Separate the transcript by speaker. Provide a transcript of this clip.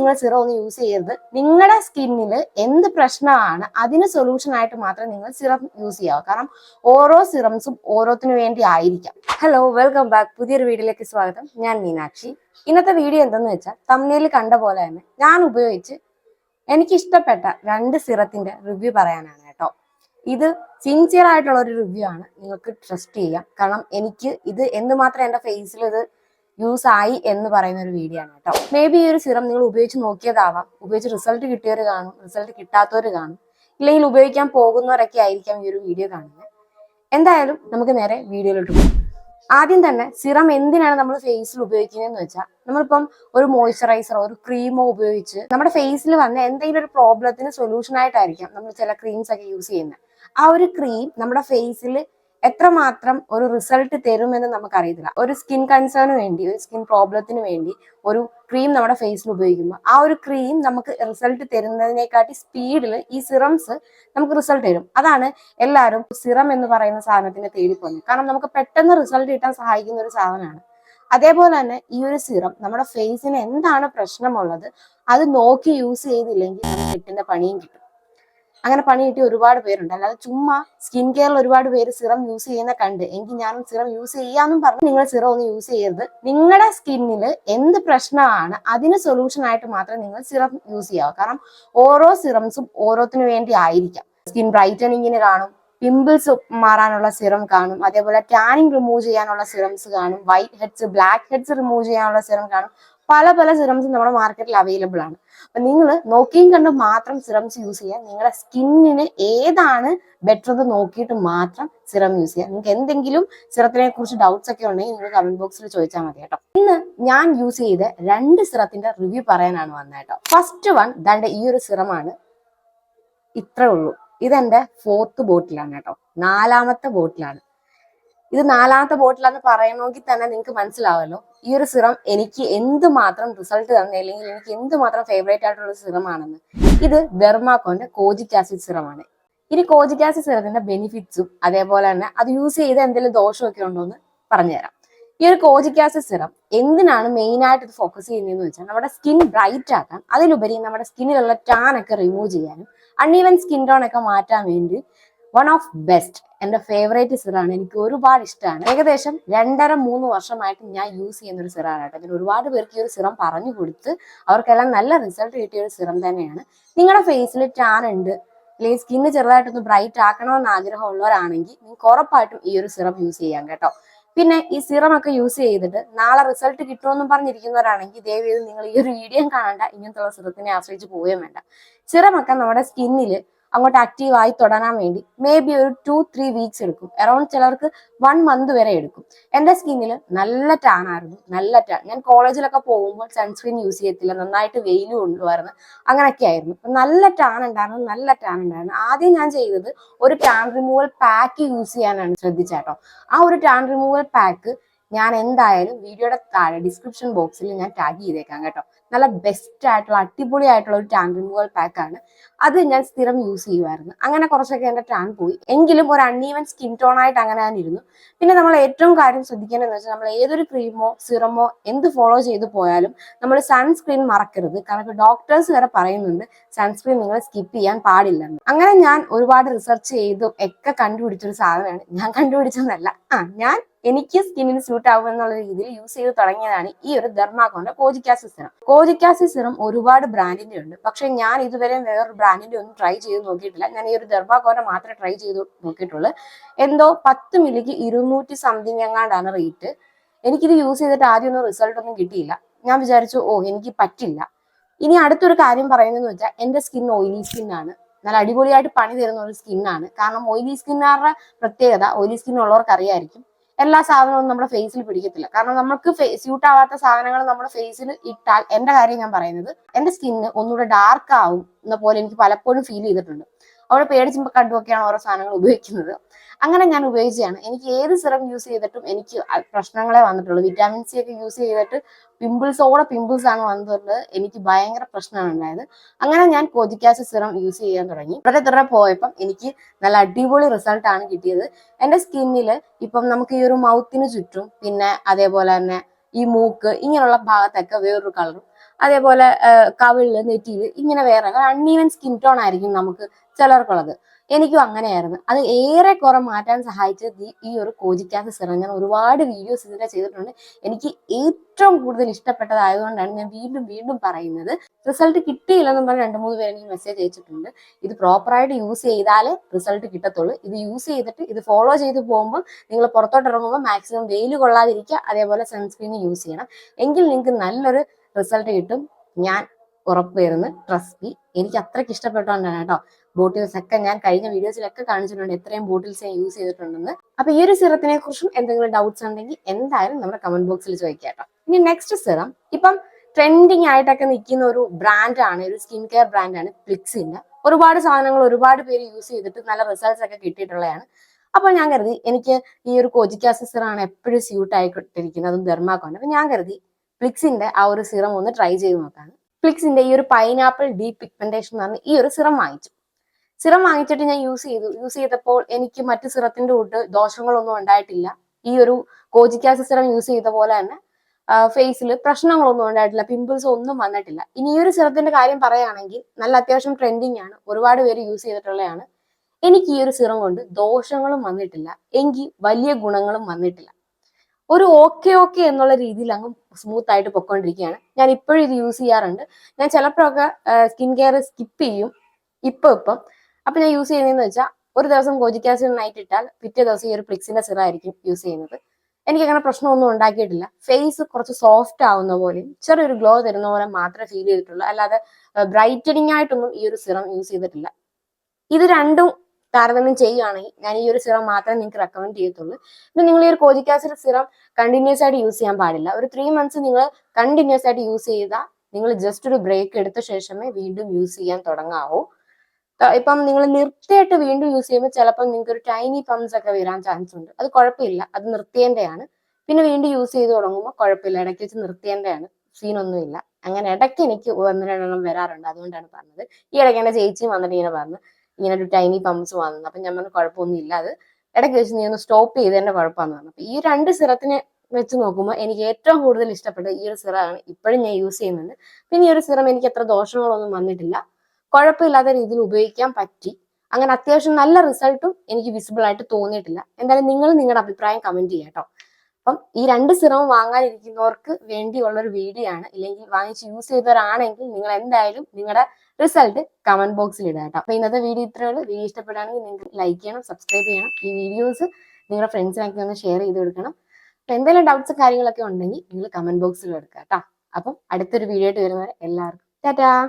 Speaker 1: നിങ്ങൾ serum use ചെയ്യരുത്. നിങ്ങളുടെ സ്കിന്നിൽ എന്ത് പ്രശ്നമാണ് അതിന് സൊല്യൂഷൻ ആയിട്ട് മാത്രം നിങ്ങൾ സിറം യൂസ് ചെയ്യാവുക കാരണം ഓരോ സിറംസും ഓരോത്തിനു വേണ്ടി ആയിരിക്കാം. ഹലോ വെൽക്കം ബാക്ക് പുതിയൊരു വീഡിയോയിലേക്ക് സ്വാഗതം. ഞാൻ മീനാക്ഷി. ഇന്നത്തെ വീഡിയോ എന്തെന്ന് വെച്ചാൽ തമ്മിലിൽ കണ്ട പോലെ തന്നെ ഞാൻ ഉപയോഗിച്ച് എനിക്ക് ഇഷ്ടപ്പെട്ട രണ്ട് സിറത്തിന്റെ റിവ്യൂ പറയാനാണ് കേട്ടോ. ഇത് സിൻസിയർ ആയിട്ടുള്ള ഒരു റിവ്യൂ ആണ്. നിങ്ങൾക്ക് ട്രസ്റ്റ് ചെയ്യാം. കാരണം എനിക്ക് ഇത് എന്തുമാത്രം എന്റെ ഫേസിൽ ഇത് യൂസ് ആയി എന്ന് പറയുന്ന ഒരു വീഡിയോ ആണ് കേട്ടോ. മേ ബി ഈ ഒരു സിറം നിങ്ങൾ ഉപയോഗിച്ച് നോക്കിയതാവാം. ഉപയോഗിച്ച് റിസൾട്ട് കിട്ടിയവർ കാണും റിസൾട്ട് കിട്ടാത്തവർ കാണും. ഇല്ലെങ്കിൽ ഉപയോഗിക്കാൻ പോകുന്നവരൊക്കെ ആയിരിക്കാം ഈ ഒരു വീഡിയോ കാണുന്നത് എന്തായാലും നമുക്ക് നേരെ വീഡിയോയിലോട്ട് പോകാം. ആദ്യം തന്നെ സിറം എന്തിനാണ് നമ്മൾ ഫേസിൽ ഉപയോഗിക്കുന്നതെന്ന് വെച്ചാൽ നമ്മളിപ്പം ഒരു മോയ്സ്ചറൈസറോ ഒരു ക്രീമോ ഉപയോഗിച്ച് നമ്മുടെ ഫേസിൽ വന്ന എന്തെങ്കിലും ഒരു പ്രോബ്ലത്തിന് സൊല്യൂഷൻ ആയിട്ടായിരിക്കാം നമ്മൾ ചില ക്രീംസ് ഒക്കെ യൂസ് ചെയ്യുന്നത് ആ ഒരു ക്രീം നമ്മുടെ ഫേസിൽ എത്രമാത്രം ഒരു റിസൾട്ട് തരുമെന്ന് നമുക്കറിയത്തില്ല. ഒരു സ്കിൻ കൺസേണിന് വേണ്ടി ഒരു സ്കിൻ പ്രോബ്ലത്തിന് വേണ്ടി ഒരു ക്രീം നമ്മുടെ ഫേസിൽ ഉപയോഗിക്കുമ്പോൾ ആ ഒരു ക്രീം നമുക്ക് റിസൾട്ട് തരുന്നതിനെക്കാട്ടി സ്പീഡിൽ ഈ സിറംസ് നമുക്ക് റിസൾട്ട് തരും. അതാണ് എല്ലാവരും സിറം എന്ന് പറയുന്ന സാധനത്തിനെ തേടി പോകുന്നത് കാരണം നമുക്ക് പെട്ടെന്ന് റിസൾട്ട് കിട്ടാൻ സഹായിക്കുന്ന ഒരു സാധനമാണ്. അതേപോലെ തന്നെ ഈ ഒരു സിറം നമ്മുടെ ഫേസിന് എന്താണ് പ്രശ്നമുള്ളത് അത് നോക്കി യൂസ് ചെയ്തില്ലെങ്കിൽ നമുക്ക് കിട്ടുന്ന പണിയും കിട്ടും. അങ്ങനെ പണി കിട്ടിയ ഒരുപാട് പേരുണ്ട്. അല്ലാതെ ചുമ്മാ സ്കിൻ കെയറിൽ ഒരുപാട് പേര് സിറം യൂസ് ചെയ്യുന്ന കണ്ട്. എങ്കിൽ ഞാനും സിറം യൂസ് ചെയ്യാന്നും പറഞ്ഞു നിങ്ങൾ സിറം ഒന്നും യൂസ് ചെയ്യരുത്. നിങ്ങളുടെ സ്കിന്നിൽ എന്ത് പ്രശ്നമാണ് അതിന് സൊല്യൂഷൻ ആയിട്ട് മാത്രം നിങ്ങൾ സിറം യൂസ് ചെയ്യാവൂ. കാരണം ഓരോ സിറംസും ഓരോത്തിനു വേണ്ടി ആയിരിക്കാം. സ്കിൻ ബ്രൈറ്റനിങ്ങിന് കാണും പിമ്പിൾസ് മാറാനുള്ള സിറം കാണും അതേപോലെ ടാനിങ് റിമൂവ് ചെയ്യാനുള്ള സിറംസ് കാണും white heads black heads remove ചെയ്യാനുള്ള സിറം കാണും. പല പല സിറംസും നമ്മുടെ മാർക്കറ്റിൽ അവൈലബിൾ ആണ്. അപ്പൊ നിങ്ങൾ നോക്കിയും കണ്ട് മാത്രം സിറംസ് യൂസ് ചെയ്യുക നിങ്ങളുടെ സ്കിന്നിന് ഏതാണ് ബെറ്റർ എന്ന് നോക്കിയിട്ട് മാത്രം സിറം യൂസ് ചെയ്യുക നിങ്ങൾക്ക് എന്തെങ്കിലും സിറത്തിനെ കുറിച്ച് ഡൗട്ട്സ് ഒക്കെ ഉണ്ടെങ്കിൽ നിങ്ങൾ കമന്റ് ബോക്സിൽ ചോദിച്ചാൽ മതി കേട്ടോ. ഇന്ന് ഞാൻ യൂസ് ചെയ്ത രണ്ട് സിറത്തിന്റെ റിവ്യൂ പറയാനാണ് വന്നത് കേട്ടോ. ഫസ്റ്റ് വൺ ദാണ്ട് ഈ ഒരു സിറമാണ്. ഇത്രേ ഉള്ളൂ. ഇതെന്റെ ഫോർത്ത് ബോട്ടിലാണ് കേട്ടോ. നാലാമത്തെ ബോട്ടിലാണ് ഇത് നാലാമത്തെ ബോട്ടിലാന്ന് പറയണമെങ്കിൽ തന്നെ നിങ്ങൾക്ക് മനസ്സിലാവുമല്ലോ ഈ ഒരു സിറം എനിക്ക് എന്തുമാത്രം റിസൾട്ട് തന്നെ അല്ലെങ്കിൽ എനിക്ക് എന്തുമാത്രം ഫേവറേറ്റ് ആയിട്ടുള്ള സിറം ആണെന്ന് ഇത് ഡെർമാക്കോന്റെ കോജിക് ആസിഡ് സിറമാണ്. ഇനി കോജിക് ആസിഡ് സിറത്തിന്റെ ബെനിഫിറ്റ്സും അതേപോലെ തന്നെ അത് യൂസ് ചെയ്ത് എന്തെങ്കിലും ദോഷമൊക്കെ ഉണ്ടോ എന്ന് പറഞ്ഞുതരാം. ഈ ഒരു കോജിക് ആസിഡ് സിറം എന്തിനാണ് മെയിൻ ആയിട്ട് ഇത് ഫോക്കസ് ചെയ്യുന്നതെന്ന് വെച്ചാൽ നമ്മുടെ സ്കിൻ ബ്രൈറ്റ് ആക്കാൻ അതിലുപരി നമ്മുടെ സ്കിന്നിലുള്ള ടാൻ ഒക്കെ റിമൂവ് ചെയ്യാനും അൺഈവൻ സ്കിൻ ടോൺ ഒക്കെ മാറ്റാൻ വേണ്ടി വൺ ഓഫ് ബെസ്റ്റ് എന്റെ ഫേവറേറ്റ് സിറാണ്. എനിക്ക് ഒരുപാട് ഇഷ്ടമാണ് ഏകദേശം രണ്ടര മൂന്ന് വർഷമായിട്ട് ഞാൻ യൂസ് ചെയ്യുന്ന ഒരു സിറാണ് കേട്ടോ. ഇതിന് ഒരുപാട് പേർക്ക് ഈ ഒരു സിറം പറഞ്ഞു കൊടുത്ത് അവർക്കെല്ലാം നല്ല റിസൾട്ട് കിട്ടിയ ഒരു സിറം തന്നെയാണ്. നിങ്ങളുടെ ഫേസിൽ ടാൻ ഉണ്ട്. അല്ലെങ്കിൽ സ്കിന്ന് ചെറുതായിട്ടൊന്ന് ബ്രൈറ്റ് ആക്കണമെന്ന് ആഗ്രഹമുള്ളവരാണെങ്കിൽ നിങ്ങൾക്ക് ഉറപ്പായിട്ടും ഈ ഒരു സിറം യൂസ് ചെയ്യാം കേട്ടോ. പിന്നെ ഈ സിറം ഒക്കെ യൂസ് ചെയ്തിട്ട് നാളെ റിസൾട്ട് കിട്ടുമെന്നും പറഞ്ഞിരിക്കുന്നവരാണെങ്കിൽ ദയവ് ചെയ്ത് നിങ്ങൾ ഈ ഒരു വീഡിയോ കാണണ്ട. ഇങ്ങനത്തെ സിറത്തിനെ ആശ്രയിച്ച് പോവുകയും വേണ്ട. സിറമൊക്കെ നമ്മുടെ സ്കിന്നിൽ അങ്ങോട്ട് ആക്റ്റീവ് ആയി തുടരാൻ വേണ്ടി. മേ ബി ഒരു ടു ത്രീ വീക്സ് എടുക്കും. അറൌണ്ട് ചിലർക്ക് വൺ മന്ത് വരെ എടുക്കും. എന്റെ സ്കിന്നിൽ നല്ല ടാൻ ആയിരുന്നു. നല്ല ടാൻ ഞാൻ കോളേജിലൊക്കെ പോകുമ്പോൾ സൺസ്ക്രീൻ യൂസ് ചെയ്യത്തില്ല. നന്നായിട്ട് വെയിൽ കൊണ്ടുവരുന്നു അങ്ങനെയൊക്കെ ആയിരുന്നു. നല്ല ടാൻ ഉണ്ടായിരുന്നു. നല്ല ടാൻ ഉണ്ടായിരുന്നു. ആദ്യം ഞാൻ ചെയ്തത് ഒരു ടാൻ റിമൂവൽ പാക്ക് യൂസ് ചെയ്യാനാണ് ശ്രദ്ധിച്ചേട്ടോ. ആ ഒരു ടാൻ റിമൂവൽ പാക്ക് ഞാൻ എന്തായാലും വീഡിയോയുടെ താഴെ ഡിസ്ക്രിപ്ഷൻ ബോക്സിൽ ഞാൻ ടാഗ് ചെയ്തേക്കാം കേട്ടോ. നല്ല ബെസ്റ്റ് ആയിട്ടുള്ള അടിപൊളി ആയിട്ടുള്ള ഒരു ടാൻ റിമൂവൽ പാക്ക് ആണ്. അത് ഞാൻ സ്ഥിരം യൂസ് ചെയ്യുമായിരുന്നു. അങ്ങനെ കുറച്ചൊക്കെ എന്റെ ടാൻ പോയി. എങ്കിലും ഒരു അൺഈവൻ സ്കിൻ ടോൺ ആയിട്ട് അങ്ങനെ ഞാൻ ഇരുന്നു. പിന്നെ നമ്മൾ ഏറ്റവും കാര്യം ശ്രദ്ധിക്കേണ്ടതെന്ന് വെച്ചാൽ നമ്മൾ ഏതൊരു ക്രീമോ സിറമോ എന്ത് ഫോളോ ചെയ്ത് പോയാലും നമ്മൾ സൺസ്ക്രീൻ മറക്കരുത്. കാരണം ഡോക്ടേഴ്സ് വരെ പറയുന്നുണ്ട് സൺസ്ക്രീൻ നിങ്ങൾ സ്കിപ്പ് ചെയ്യാൻ പാടില്ലെന്ന്. അങ്ങനെ ഞാൻ ഒരുപാട് റിസർച്ച് ചെയ്തും ഒക്കെ കണ്ടുപിടിച്ചൊരു സാധനമാണ്. ഞാൻ കണ്ടുപിടിച്ചതല്ല ആ ഞാൻ എനിക്ക് സ്കിന്നിന് സ്യൂട്ട് ആവും എന്നുള്ള രീതിയിൽ യൂസ് ചെയ്ത് തുടങ്ങിയതാണ് ഈ ഒരു ധർമാകോന്റെ കോജിക്കാസി സിറം കോജിക്കാസി സിറം ഒരുപാട് ബ്രാൻഡിന്റെ ഉണ്ട്. പക്ഷെ ഞാൻ ഇതുവരെ വേറൊരു ബ്രാൻഡിന്റെ ഒന്നും ട്രൈ ചെയ്ത് നോക്കിയിട്ടില്ല. ഞാൻ ഈ ഒരു ധർമാകോന്റെ മാത്രമേ ട്രൈ ചെയ്ത് നോക്കിയിട്ടുള്ളൂ. എന്തോ പത്ത് മില്ലിക്ക് ഇരുന്നൂറ്റി സംതിങ് എങ്ങാണ്ടാണ് റേറ്റ് എനിക്കിത് യൂസ് ചെയ്തിട്ട് ആദ്യം ഒന്നും റിസൾട്ട് ഒന്നും കിട്ടിയില്ല. ഞാൻ വിചാരിച്ചു ഓ എനിക്ക് പറ്റില്ല. ഇനി അടുത്തൊരു കാര്യം പറയുന്നതെന്ന് വെച്ചാൽ എന്റെ സ്കിൻ ഓയിലി സ്കിന്നാണ് നല്ല അടിപൊളിയായിട്ട് പണി തരുന്ന ഒരു സ്കിന്നാണ് കാരണം ഓയിലി സ്കിന്നുകാരുടെ പ്രത്യേകത? ഓയിലി സ്കിൻ ഉള്ളവർക്ക് അറിയായിരിക്കും. എല്ലാ സാധനവും നമ്മുടെ ഫേസിൽ പിടിക്കത്തില്ല. കാരണം നമുക്ക് സ്യൂട്ട് ആവാത്ത സാധനങ്ങൾ നമ്മുടെ ഫേസിൽ ഇട്ടാൽ എന്റെ കാര്യം ഞാൻ പറയുന്നത് എന്റെ സ്കിന്ന് ഒന്നുകൂടെ ഡാർക്ക് ആവും എന്ന പോലെ എനിക്ക് പലപ്പോഴും ഫീൽ ചെയ്തിട്ടുണ്ട്. അവിടെ പേടിച്ചുമ്പോൾ കണ്ടുമൊക്കെയാണ് ഓരോ സാധനങ്ങൾ ഉപയോഗിക്കുന്നത്. അങ്ങനെ ഞാൻ ഉപയോഗിച്ചതാണ്. എനിക്ക് ഏത് സിറം യൂസ് ചെയ്തിട്ടും എനിക്ക് പ്രശ്നങ്ങളെ വന്നിട്ടുള്ളൂ. വിറ്റാമിൻ സി ഒക്കെ യൂസ് ചെയ്തിട്ട് പിമ്പിൾസോടെ പിമ്പിൾസ് ആണ് വന്നിട്ടുള്ളത്. എനിക്ക് ഭയങ്കര പ്രശ്നമാണ് ഉണ്ടായത്. അങ്ങനെ ഞാൻ കോജിക്കാസ് സിറം യൂസ് ചെയ്യാൻ തുടങ്ങി. വളരെ തുറ പോയപ്പം എനിക്ക് നല്ല അടിപൊളി റിസൾട്ട് ആണ് കിട്ടിയത്. എന്റെ സ്കിന്നിൽ ഇപ്പം നമുക്ക് ഈ ഒരു മൗത്തിന് ചുറ്റും പിന്നെ അതേപോലെ തന്നെ ഈ മൂക്ക് ഇങ്ങനെയുള്ള ഭാഗത്തൊക്കെ വേറൊരു കളറും അതേപോലെ കവിളിൽ നെറ്റിയിൽ ഇങ്ങനെ വേറെ അൺഈവൻ സ്കിൻ ടോൺ ആയിരിക്കും നമുക്ക് ചിലർക്കുള്ളത്. എനിക്കും അങ്ങനെയായിരുന്നു. അത് ഏറെ കുറെ മാറ്റാൻ സഹായിച്ചത് ഈ- ഒരു കോജിക്കാത്ത സിറം. ഞാൻ ഒരുപാട് വീഡിയോസ് ഇതിനെ ചെയ്തിട്ടുണ്ട്. എനിക്ക് ഏറ്റവും കൂടുതൽ ഇഷ്ടപ്പെട്ടതായതുകൊണ്ടാണ് ഞാൻ വീണ്ടും വീണ്ടും പറയുന്നത്. റിസൾട്ട് കിട്ടിയില്ലെന്നും പറഞ്ഞ് രണ്ട് മൂന്ന് പേര് എനിക്ക് മെസ്സേജ് അയച്ചിട്ടുണ്ട്. ഇത് പ്രോപ്പറായിട്ട് യൂസ് ചെയ്താലേ റിസൾട്ട് കിട്ടത്തുള്ളൂ. ഇത് യൂസ് ചെയ്തിട്ട് ഇത് ഫോളോ ചെയ്ത് പോകുമ്പോൾ നിങ്ങൾ പുറത്തോട്ട് ഇറങ്ങുമ്പോൾ മാക്സിമം വെയിൽ കൊള്ളാതിരിക്കുക. അതേപോലെ സൺസ്ക്രീൻ യൂസ് ചെയ്യണം. എങ്കിൽ നിങ്ങൾക്ക് നല്ലൊരു റിസൾട്ട് കിട്ടും. ഞാൻ ഉറപ്പുവരുന്നു. ട്രസ്റ്റ് മീ എനിക്ക് അത്രയ്ക്ക് ഇഷ്ടപ്പെട്ടോണ്ടാണ് കേട്ടോ. ബോട്ടിൽസ് ഒക്കെ ഞാൻ കഴിഞ്ഞ വീഡിയോസിലൊക്കെ കാണിച്ചിട്ടുണ്ട്. എത്രയും ബോട്ടിൽസ് ഞാൻ യൂസ് ചെയ്തിട്ടുണ്ടെന്ന്. അപ്പൊ ഈ ഒരു സിറത്തിനെ കുറിച്ചും എന്തെങ്കിലും ഡൗട്ട്സ് ഉണ്ടെങ്കിൽ എന്തായാലും നമ്മുടെ കമന്റ് ബോക്സിൽ ചോദിക്കാം കേട്ടോ. ഇനി നെക്സ്റ്റ് സിറം. ഇപ്പം ട്രെൻഡിങ് ആയിട്ടൊക്കെ നിൽക്കുന്ന ഒരു ബ്രാൻഡാണ് ഒരു സ്കിൻ കെയർ ബ്രാൻഡാണ് ഫ്ലിക്സിന്റെ ഒരുപാട് സാധനങ്ങൾ ഒരുപാട് പേര് യൂസ് ചെയ്തിട്ട് നല്ല റിസൾട്ട്സ് ഒക്കെ കിട്ടിയിട്ടുള്ളതാണ്. അപ്പൊ ഞാൻ കരുതി എനിക്ക് ഈ ഒരു കോജിക്കാസി സിറാണ് എപ്പോഴും സ്യൂട്ട് ആയിക്കൊണ്ടിരിക്കുന്നത്. അതും ഡെർമാക്കോണ്ട് അപ്പൊ ഞാൻ കരുതി ഫ്ലിക്സിന്റെ ആ ഒരു സിറം ഒന്ന് ട്രൈ ചെയ്ത് നോക്കാണ്. ഫ്ലിക്സിന്റെ ഈ ഒരു പൈനാപ്പിൾ ഡീപ് പിഗ്മെന്റേഷൻ എന്ന് പറഞ്ഞ ഈ ഒരു സിറം വാങ്ങിച്ചു. സിറം വാങ്ങിച്ചിട്ട് ഞാൻ യൂസ് ചെയ്തു. യൂസ് ചെയ്തപ്പോൾ എനിക്ക് മറ്റ് സിറത്തിന്റെ കൂട്ട് ദോഷങ്ങളൊന്നും ഉണ്ടായിട്ടില്ല. ഈ ഒരു കോജിക്കാസ് സിറം യൂസ് ചെയ്ത പോലെ തന്നെ ഫേസിൽ പ്രശ്നങ്ങളൊന്നും ഉണ്ടായിട്ടില്ല. പിമ്പിൾസ് ഒന്നും വന്നിട്ടില്ല. ഇനി ഈ ഒരു സിറത്തിന്റെ കാര്യം പറയുകയാണെങ്കിൽ നല്ല അത്യാവശ്യം ട്രെൻഡിങ് ആണ്. ഒരുപാട് പേര് യൂസ് ചെയ്തിട്ടുള്ളതാണ്. എനിക്ക് ഈ ഒരു സിറം കൊണ്ട് ദോഷങ്ങളും വന്നിട്ടില്ല. എങ്കിൽ വലിയ ഗുണങ്ങളും വന്നിട്ടില്ല. ഒരു ഓക്കെ ഓക്കെ എന്നുള്ള രീതിയിൽ അങ്ങ് സ്മൂത്ത് ആയിട്ട് പൊക്കോണ്ടിരിക്കുകയാണ്. ഞാൻ ഇപ്പോഴും ഇത് യൂസ് ചെയ്യാറുണ്ട്. ഞാൻ ചിലപ്പോഴൊക്കെ സ്കിൻ കെയർ സ്കിപ്പ് ചെയ്യും. ഇപ്പൊ ഇപ്പം. അപ്പൊ ഞാൻ യൂസ് ചെയ്യുന്നതെന്ന് വെച്ചാൽ ഒരു ദിവസം കോജിക് ആസിഡ് നൈറ്റ് ഇട്ടാൽ പിറ്റേ ദിവസം ഈ ഒരു പ്ലിക്സിന്റെ സിറ ആയിരിക്കും യൂസ് ചെയ്യുന്നത്. എനിക്ക് അങ്ങനെ പ്രശ്നമൊന്നും ഉണ്ടാക്കിയിട്ടില്ല. ഫേസ് കുറച്ച് സോഫ്റ്റ് ആവുന്ന പോലെയും ചെറിയൊരു ഗ്ലോ തരുന്ന പോലെ മാത്രമേ ഫീൽ ചെയ്തിട്ടുള്ളൂ. അല്ലാതെ ബ്രൈറ്റനിങ് ആയിട്ടൊന്നും ഈ ഒരു സിറം യൂസ് ചെയ്തിട്ടില്ല. ഇത് രണ്ടും താരതമ്യം ചെയ്യുകയാണെങ്കിൽ ഞാൻ ഈ ഒരു സിറം മാത്രമേ നിങ്ങൾക്ക് റെക്കമെൻഡ് ചെയ്യത്തുള്ളൂ. പിന്നെ നിങ്ങൾ ഈ ഒരു കോജിക് സിറം കണ്ടിന്യൂസ് ആയിട്ട് യൂസ് ചെയ്യാൻ പാടില്ല. ഒരു ത്രീ മന്ത്സ് നിങ്ങൾ കണ്ടിന്യൂസ് ആയിട്ട് യൂസ് ചെയ്താൽ നിങ്ങൾ ജസ്റ്റ് ഒരു ബ്രേക്ക് എടുത്ത ശേഷമേ വീണ്ടും യൂസ് ചെയ്യാൻ തുടങ്ങാവൂ. ഇപ്പം നിങ്ങൾ നിർത്തിയിട്ട് വീണ്ടും യൂസ് ചെയ്യുമ്പോൾ ചിലപ്പോൾ നിങ്ങൾക്ക് ഒരു ടൈനി പംസ് ഒക്കെ വരാൻ ചാൻസ് ഉണ്ട്. അത് കുഴപ്പമില്ല. അത് നിർത്തിയേണ്ടതാണ് പിന്നെ വീണ്ടും യൂസ് ചെയ്ത് തുടങ്ങുമ്പോൾ കുഴപ്പമില്ല. ഇടയ്ക്ക് വെച്ച് നിർത്തിയേണ്ടതാണ് സീനൊന്നുമില്ല അങ്ങനെ ഇടയ്ക്ക് എനിക്ക് ഒന്ന് രണ്ടെണ്ണം വരാറുണ്ട്. അതുകൊണ്ടാണ് പറഞ്ഞത്. ഈ ഇടയ്ക്ക് എന്റെ ചേച്ചിയും വന്നിട്ട് ഇങ്ങനെ പറഞ്ഞു. ഇങ്ങനെ ഒരു ടൈനി പമ്പ്സ് വന്നത് അപ്പൊ ഞാൻ പറഞ്ഞു കുഴപ്പമൊന്നുമില്ല. അത് ഇടയ്ക്ക് വെച്ച് നീ ഒന്ന് സ്റ്റോപ്പ് ചെയ്തതിന്റെ കുഴപ്പമെന്ന് പറഞ്ഞു. അപ്പൊ ഈ രണ്ട് സിറത്തിനെ വെച്ച് നോക്കുമ്പോൾ എനിക്ക് ഏറ്റവും കൂടുതൽ ഇഷ്ടപ്പെട്ട ഈ ഒരു സിറാണ് ഇപ്പോഴും ഞാൻ യൂസ് ചെയ്യുന്നുണ്ട്. പിന്നെ ഈ ഒരു സിറം എനിക്ക് അത്ര ദോഷങ്ങളൊന്നും വന്നിട്ടില്ല. കുഴപ്പമില്ലാത്ത രീതിയിൽ ഉപയോഗിക്കാൻ പറ്റി. അങ്ങനെ അത്യാവശ്യം നല്ല റിസൾട്ടും എനിക്ക് വിസിബിൾ ആയിട്ട് തോന്നിയിട്ടില്ല. എന്തായാലും നിങ്ങൾ നിങ്ങളുടെ അഭിപ്രായം കമന്റ് ചെയ്യാം കേട്ടോ. അപ്പം ഈ രണ്ട് സിറവും വാങ്ങാനിരിക്കുന്നവർക്ക് വേണ്ടിയുള്ള ഒരു വീഡിയോ ആണ് ഇല്ലെങ്കിൽ വാങ്ങിച്ച് യൂസ് ചെയ്തവരാണെങ്കിൽ നിങ്ങൾ എന്തായാലും നിങ്ങളുടെ റിസൾട്ട് കമന്റ് ബോക്സിൽ ഇടുക കേട്ടോ. അപ്പൊ ഇന്നത്തെ വീഡിയോ ഇത്രയേ ഉള്ളൂ. വീഡിയോ ഇഷ്ടപ്പെടുകയാണെങ്കിൽ നിങ്ങൾക്ക് ലൈക്ക് ചെയ്യണം സബ്സ്ക്രൈബ് ചെയ്യണം. ഈ വീഡിയോസ് നിങ്ങളുടെ ഫ്രണ്ട്സിനൊക്കെ ഒന്ന് ഷെയർ ചെയ്ത് കൊടുക്കണം. അപ്പൊ എന്തെങ്കിലും ഡൗട്ട്സ് കാര്യങ്ങളൊക്കെ ഉണ്ടെങ്കിൽ നിങ്ങൾ കമന്റ് ബോക്സിൽ എടുക്കുക കേട്ടോ. അപ്പം അടുത്തൊരു വീഡിയോ ആയിട്ട് വരുന്നവരെ എല്ലാവർക്കും. ടാറ്റാ!